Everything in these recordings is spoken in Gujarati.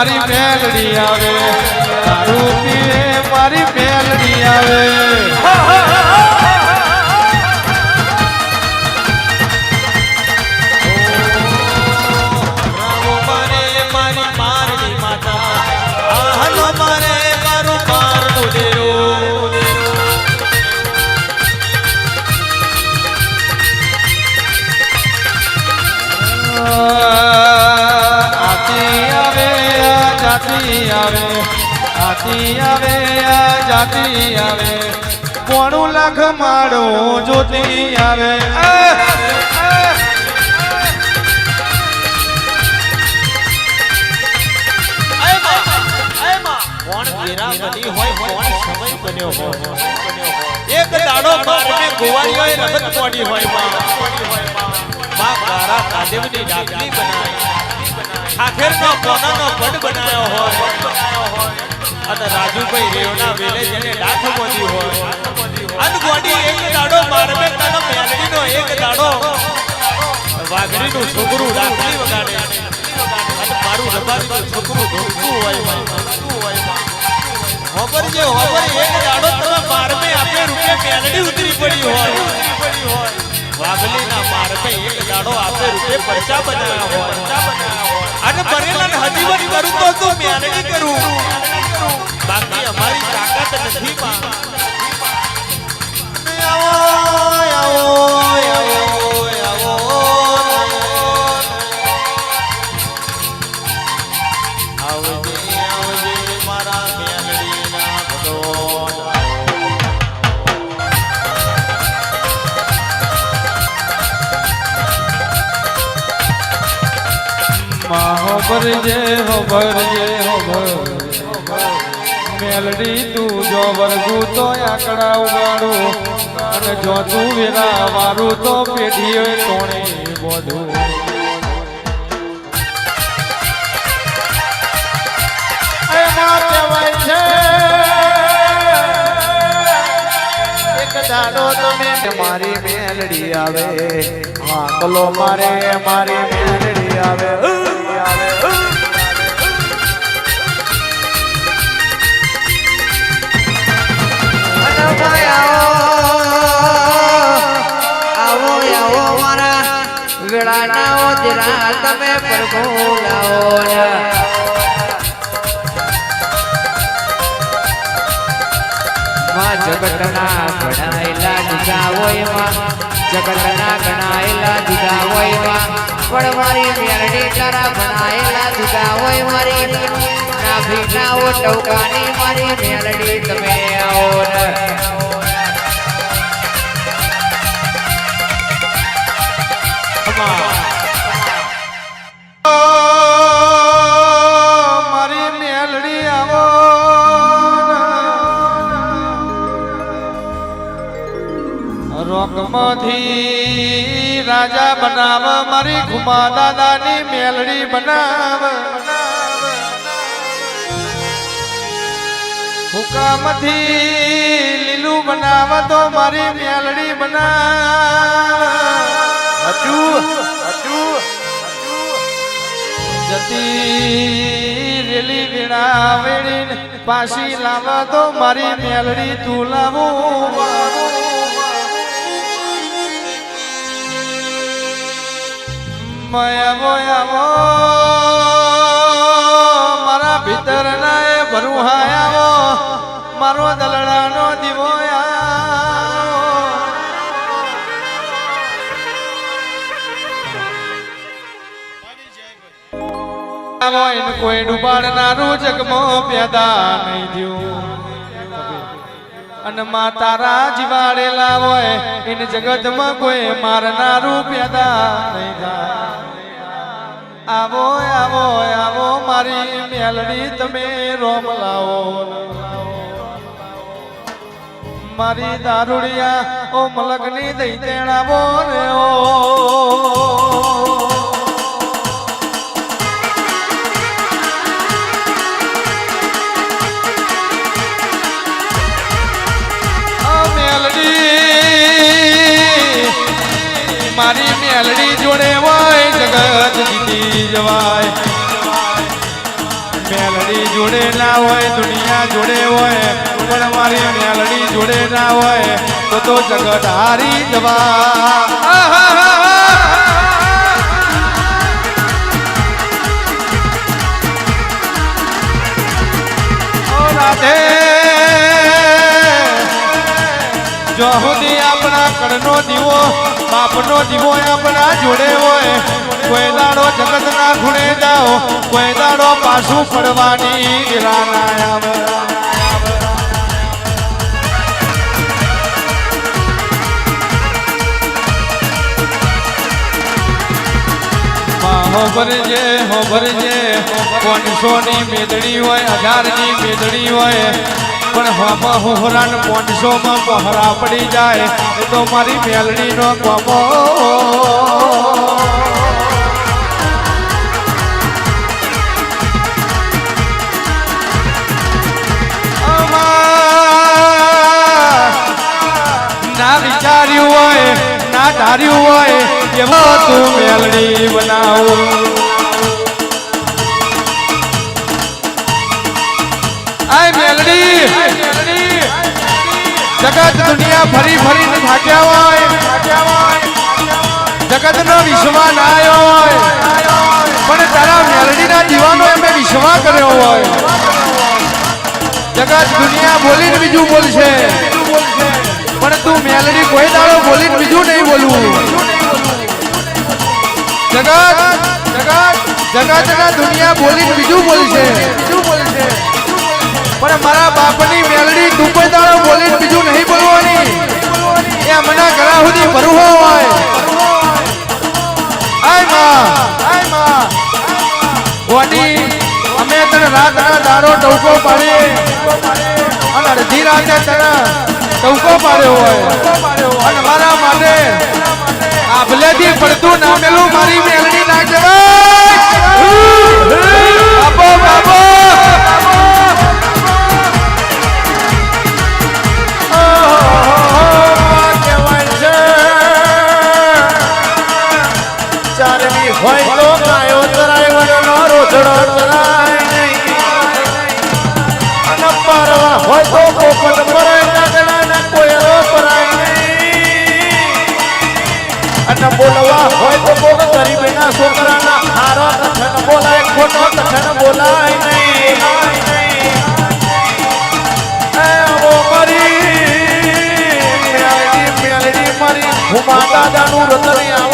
મારી મેલડી આવે. આતી આવે જાતી આવે. કોણું લાખ માળો જોતી આવે. એક દાડો મારને ગોવાળીઓએ રગત પોડી હોય બનાવી. ઠાઠેરનો કોનાનો પડ બનાવ્યો હોય. અને રાજુભાઈ રેવના વેલે જેને ડાખ બોધી હોય. અન એક દાડો મારમે તન મેલડીનો એક દાડો. વાઘરીનું છોકરું રાખડી વગાડે. અને મારું રબારીનું છોકરું ઢોલકું હોય. હોબર જે હોબર એક દાડો તમે મારમે આપે રૂપે મેલડી ઉતરી પડી હોય. વાઘલીના મારમે એક રૂપે પરચા બનાવ્યા અને બનેલા હજીવન કરું તો તો બાકી અમારી તાકાત નથી માં હોબર જે હોબર મેલડી તું જો વરગું તો આંકડા ઉગાડું, અને જો તું વિના મારું તો પેઢીઓ કોણે બોધું. દાડો તમે મારી મેલડી આવે, આકલો મારે, મારી મેલડી આવે. વેળાના તમે ગણાયેલા દીધા હોયમાં. ગણાયેલા દીધા હોયમાં. મારી. મારી મારી તમે આવો ને. મારી રાજા બનાવ, મારી ઘુમા દાદાની મેલડી બનાવ. હુકામથી લીલું બનાવ તો મારી મેલડી બનાવ. હજુ હજુ જતી રેલી વીણા વેળીને પાછી લાવા તો મારી મેલડી તું લાવું. મયાવો આવો મારા ભીતર ના એ ભરું હાયા મારો દલડાનો દીવો કોઈ ડુબાડનારું જગમો પેદા નહીં થયું. અને માં તારા જીવાડેલા હોય એને જગતમાં કોઈ મારનારું પેદા નહીં થાય. આવો આવો આવો મારી મેલડી, તમે રોમ લાવો. મારી દારૂડિયા ઓ મલકની દઈ તેણાવો રે ઓ. મારી મેલડી જોડે હોય જગત જીતી જવાય. જોડે ના હોય, દુનિયા જોડે હોય, પણ મારી મેલડી જોડે ના હોય, તો તો જગત હારી જવા. ઓ રાધે, જો સુધી આપણા કડનો દીવો, બાપનો દીવો આપણા જોડે હોય. કોઈ દાડો જગતના ખૂણે જાઓ, કોઈ દાડો પાછું પડવાની ઈરા ના આવે હોભરજે હોભરજે પાંચસો ની મેદડી હોય હજારની મેદડી હોય. પણ હમ હોહરાન પાંચસો માં પહરા પડી જાય. તો મારી મેલડી નો કોમો ના વિચાર્યું હોય, ના ધાર્યું હોય એવો તું મેલડી બનાવું. આય મેલડી. જગત દુનિયા ફરી ફરીને થાક્યા હોય. જગત નો વિશ્વાસ ના હોય. પણ તારા મેલડી ના દીવાનો એમને વિશ્વાસ કર્યો હોય. જગત દુનિયા બોલીને બીજું બોલશે. પણ તું મેલડી કોઈ દાડો બોલીને બીજું નહીં બોલવું. જગત જગત જગત ના દુનિયા બોલીને બીજું બોલશે બીજું બોલશે. પણ મારા બાપની મેલડી દુપેદાળો બોલીને બીજું નહીં બોલવાની. એ મના ઘણા સુધી ભરવું હોય આયમાં. આયમાં ગોડી અમે તને રાતના દારો ટવકો પાડીએ. અને અડધી રાતે તને ટવકો પાડ્યો હોય. અને મારા માટે આભલેથી પડતું નામેલું મારી મેલડી ના કહેવાય. પારવા હોય તો પોપટ પરાય કાગડા ને કોયરો પરાય અને બોલવા હોય તો કોક ગરીબના છોકરાના હારા કથન બોલાય, ખોટો કથન બોલાય નહીં. મારી હું માતા દાદાનું રતન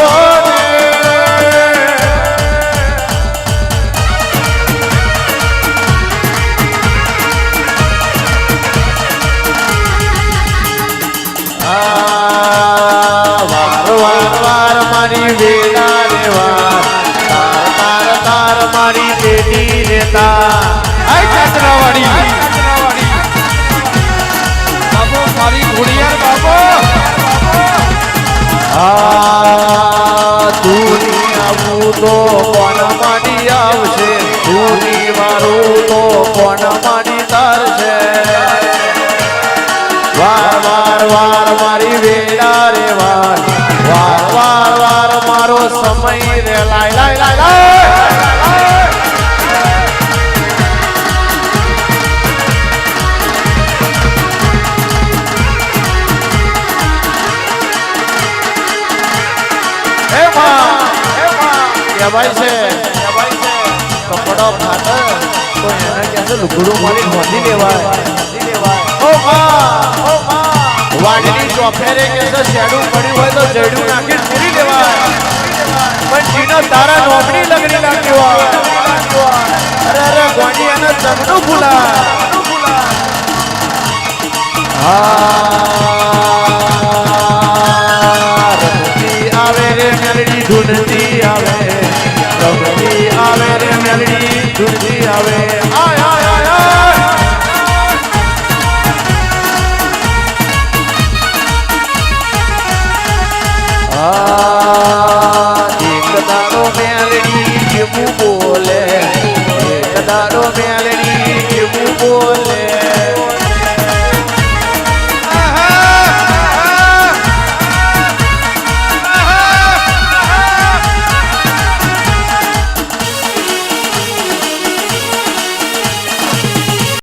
વાર મારી વેલા રે વાર. તાર તાર તાર મારી બેટી રે તાર. આય ચાચરાવાડી બાપો, મારી ઘોડિયાર બાપો. આ તું આવું તો કોણ મારી આવશે? તું મારું તો કોણ વાર સમય રે લાય લાય લાય લાય. કહેવાય છે. કપડો ફાટે તો એને કહે લુગડું મારી નોંધી લેવાય. ઓ માં ઓ માં વાડીની ચોફેરે કે શેડું પડ્યું હોય તો જડું નાખી ફેરી લેવાય. પણ જીનો તારા નોકરી લગડી લાગ્યો અરે અરે, ગોંડી એને જમનું રમતી આવે રે, મેલડી ઢૂંઢતી આવે. આવે રે, મેલડી ઢૂંઢતી આવે. બોલે કદારો મેળની કેવું બોલે.